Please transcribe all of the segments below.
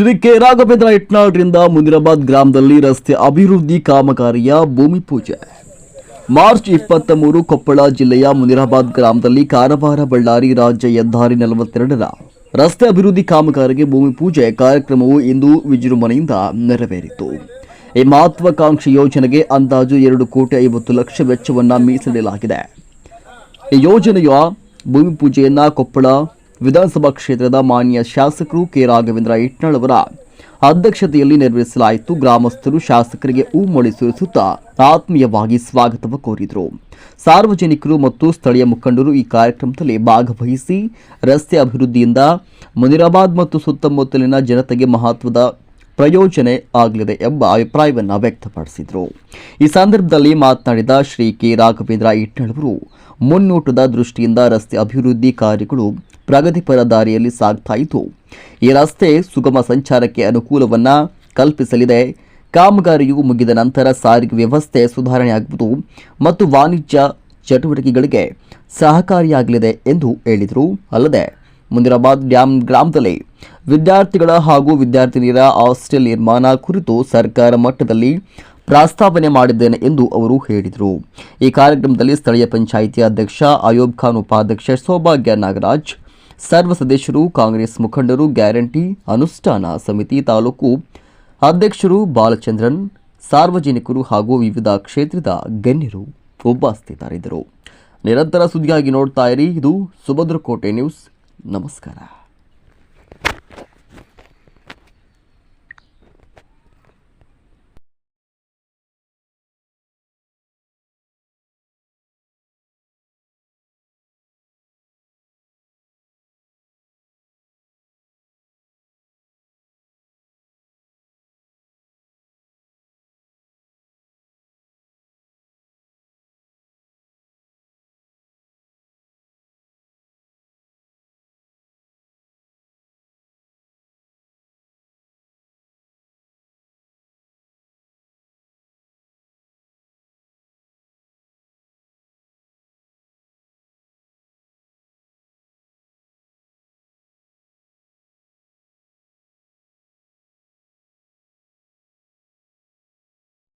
Shri K Raghavendra ಇಟ್ನಾಳ್ರಿಂದ ಮುನಿರಾಬಾದ್ ಗ್ರಾಮದಲ್ಲಿ ರಸ್ತೆ ಅಭಿವೃದ್ಧಿ ಕಾಮಗಾರಿಯ ಭೂಮಿ ಪೂಜೆ. ಮಾರ್ಚ್ ಇಪ್ಪತ್ತ ಮೂರು ಕೊಪ್ಪಳ ಜಿಲ್ಲೆಯ ಮುನಿರಾಬಾದ್ ಗ್ರಾಮದಲ್ಲಿ ಕಾರವಾರ ಬಳ್ಳಾರಿ ರಾಜ್ಯ ಹೆದ್ದಾರಿ ನಲವತ್ತೆರಡರ ರಸ್ತೆ ಅಭಿವೃದ್ಧಿ ಕಾಮಗಾರಿಗೆ ಭೂಮಿ ಪೂಜೆ ಕಾರ್ಯಕ್ರಮವು ಇಂದು ವಿಜೃಂಭಣೆಯಿಂದ ನೆರವೇರಿತು. ಈ ಮಹತ್ವಾಕಾಂಕ್ಷಿ ಯೋಜನೆಗೆ ಅಂದಾಜು ಎರಡು ಕೋಟಿ ಐವತ್ತು ಲಕ್ಷ ವೆಚ್ಚವನ್ನು ಮೀಸಲಿಡಲಾಗಿದೆ. ಈ ಯೋಜನೆಯ ಭೂಮಿ ಪೂಜೆಯನ್ನು ಕೊಪ್ಪಳ ವಿಧಾನಸಭಾ ಕ್ಷೇತ್ರದ ಮಾನ್ಯ ಶಾಸಕರು ಕೆ ರಾಘವೇಂದ್ರ ಇಟ್ನಾಳ್ ಅವರ ಅಧ್ಯಕ್ಷತೆಯಲ್ಲಿ ನೆರವೇರಿಸಲಾಯಿತು ಗ್ರಾಮಸ್ಥರು ಶಾಸಕರಿಗೆ ಹೂ ಮೊಳೆ ಸುರಿಸುತ್ತಾ ಆತ್ಮೀಯವಾಗಿ ಸ್ವಾಗತವ ಕೋರಿದರು. ಸಾರ್ವಜನಿಕರು ಮತ್ತು ಸ್ಥಳೀಯ ಮುಖಂಡರು ಈ ಕಾರ್ಯಕ್ರಮದಲ್ಲಿ ಭಾಗವಹಿಸಿ ರಸ್ತೆ ಅಭಿವೃದ್ಧಿಯಿಂದ ಮುನಿರಾಬಾದ್ ಮತ್ತು ಸುತ್ತಮುತ್ತಲಿನ ಜನತೆಗೆ ಮಹತ್ವದ ಪ್ರಯೋಜನೆ ಆಗಲಿದೆ ಎಂಬ ಅಭಿಪ್ರಾಯವನ್ನು ವ್ಯಕ್ತಪಡಿಸಿದರು. ಈ ಸಂದರ್ಭದಲ್ಲಿ ಮಾತನಾಡಿದ ಶ್ರೀ ಕೆ. ರಾಘವೇಂದ್ರ ಇಟ್ನಳವರು, ಮುನ್ನೋಟದ ದೃಷ್ಟಿಯಿಂದ ರಸ್ತೆ ಅಭಿವೃದ್ಧಿ ಕಾರ್ಯಗಳು ಪ್ರಗತಿಪರ ದಾರಿಯಲ್ಲಿ ಸಾಗ್ತಾ ಈ ರಸ್ತೆ ಸುಗಮ ಸಂಚಾರಕ್ಕೆ ಅನುಕೂಲವನ್ನ ಕಲ್ಪಿಸಲಿದೆ. ಕಾಮಗಾರಿಯು ಮುಗಿದ ನಂತರ ಸಾರಿಗೆ ವ್ಯವಸ್ಥೆ ಸುಧಾರಣೆಯಾಗುವುದು ಮತ್ತು ವಾಣಿಜ್ಯ ಚಟುವಟಿಕೆಗಳಿಗೆ ಸಹಕಾರಿಯಾಗಲಿದೆ ಎಂದು ಹೇಳಿದರು. ಅಲ್ಲದೆ ಮುಂದಿರಾಬಾದ್ ಡ್ಯಾಮ್ ಗ್ರಾಮದಲ್ಲಿ ವಿದ್ಯಾರ್ಥಿಗಳ ಹಾಗೂ ವಿದ್ಯಾರ್ಥಿನಿಯರ ಹಾಸ್ಟೆಲ್ ನಿರ್ಮಾಣ ಕುರಿತು ಸರ್ಕಾರ ಮಟ್ಟದಲ್ಲಿ ಪ್ರಸ್ತಾವನೆ ಮಾಡಿದ್ದೇನೆ ಎಂದು ಅವರು ಹೇಳಿದರು. ಈ ಕಾರ್ಯಕ್ರಮದಲ್ಲಿ ಸ್ಥಳೀಯ ಪಂಚಾಯಿತಿ ಅಧ್ಯಕ್ಷ ಅಯೋಬ್ ಖಾನ್, ಉಪಾಧ್ಯಕ್ಷ ಸೌಭಾಗ್ಯ ನಾಗರಾಜ್, ಸರ್ವ ಸದಸ್ಯರು, ಕಾಂಗ್ರೆಸ್ ಮುಖಂಡರು, ಗ್ಯಾರಂಟಿ ಅನುಷ್ಠಾನ ಸಮಿತಿ ತಾಲೂಕು ಅಧ್ಯಕ್ಷರು ಬಾಲಚಂದ್ರನ್, ಸಾರ್ವಜನಿಕರು ಹಾಗೂ ವಿವಿಧ ಕ್ಷೇತ್ರದ ಗಣ್ಯರು ಉಪಸ್ಥಿತರಿದ್ದರು. ನಿರಂತರ ಸುದ್ದಿಯಾಗಿ ನೋಡ್ತಾ ಇರಿ, ಇದು ಸುಭದ್ರಕೋಟೆ ನ್ಯೂಸ್. ನಮಸ್ಕಾರ.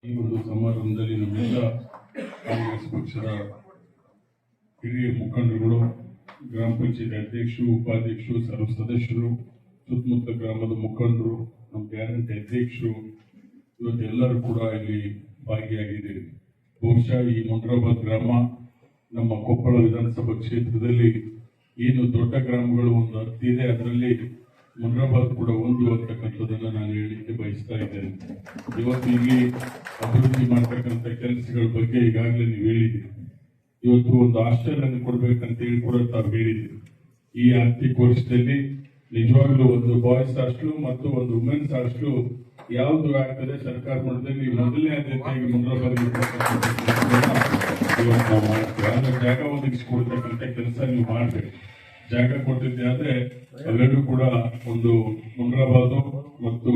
ಈ ಒಂದು ಸಮಾರಂಭದಲ್ಲಿ ನಮ್ಮೆಲ್ಲ ಕಾಂಗ್ರೆಸ್ ಪಕ್ಷದ ಹಿರಿಯ ಮುಖಂಡರುಗಳು, ಗ್ರಾಮ ಪಂಚಾಯತ್ ಅಧ್ಯಕ್ಷರು, ಉಪಾಧ್ಯಕ್ಷರು, ಸರ್ವ ಸದಸ್ಯರು, ಸುತ್ತಮುತ್ತ ಗ್ರಾಮದ ಮುಖಂಡರು, ನಮ್ಮ ಗ್ಯಾರಂಟಿ ಅಧ್ಯಕ್ಷರು ಇವತ್ತೆಲ್ಲರೂ ಕೂಡ ಇಲ್ಲಿ ಭಾಗಿಯಾಗಿದ್ದೀರಿ. ಬಹುಶಃ ಈ ಮುಂಡ್ರಾಬಾದ್ ಗ್ರಾಮ ನಮ್ಮ ಕೊಪ್ಪಳ ವಿಧಾನಸಭಾ ಕ್ಷೇತ್ರದಲ್ಲಿ ಏನು ದೊಡ್ಡ ಗ್ರಾಮಗಳು ಒಂದು ಹತ್ತಿದೆ, ಅದರಲ್ಲಿ ಮುಂಡ್ರಾಬಾದ್ ಕೂಡ ಒಂದು ಅಂತಕ್ಕಂಥದ್ದನ್ನ ಬಯಸ್ತಾ ಇದ್ದೇನೆ ಇವತ್ತು ಇಲ್ಲಿ ಅಭಿವೃದ್ಧಿ ಮಾಡ್ತಕ್ಕಂಥ ಕೆಲಸಗಳ ಬಗ್ಗೆ ಈಗಾಗಲೇ ನೀವು ಹೇಳಿದ್ದೀರಿ. ಇವತ್ತು ಒಂದು ಆಶ್ಚರ್ಯನ ಕೊಡ್ಬೇಕಂತ ಹೇಳಿ ಕೂಡ ತಾವು ಹೇಳಿದ್ದೀರಿ. ಈ ಆರ್ಥಿಕ ವರ್ಷದಲ್ಲಿ ನಿಜವಾಗ್ಲೂ ಒಂದು ಬಾಯ್ಸ್ ಹಾಸ್ಟೆಲ್ ಮತ್ತು ಒಂದು ವುಮೆನ್ಸ್ ಹಾಸ್ಟೆಲ್ ಯಾವುದು ಆಗ್ತದೆ ಸರ್ಕಾರ ಮಟ್ಟದಲ್ಲಿ ಮೊದಲನೇ ಆದ್ಯತೆಯಾಗಿ ನಾವು ಜಾಗ ಒದಗಿಸಿಕೊಡ್ತಕ್ಕಂಥ ಕೆಲಸ ನೀವು ಮಾಡಬೇಕು ಜಾಗ ಕೊಟ್ಟಿದ್ದೆ ಆದ್ರೆ ಅವೆರಡೂ ಕೂಡ ಒಂದು ಮುನ್ರಾಬಾದು ಮತ್ತು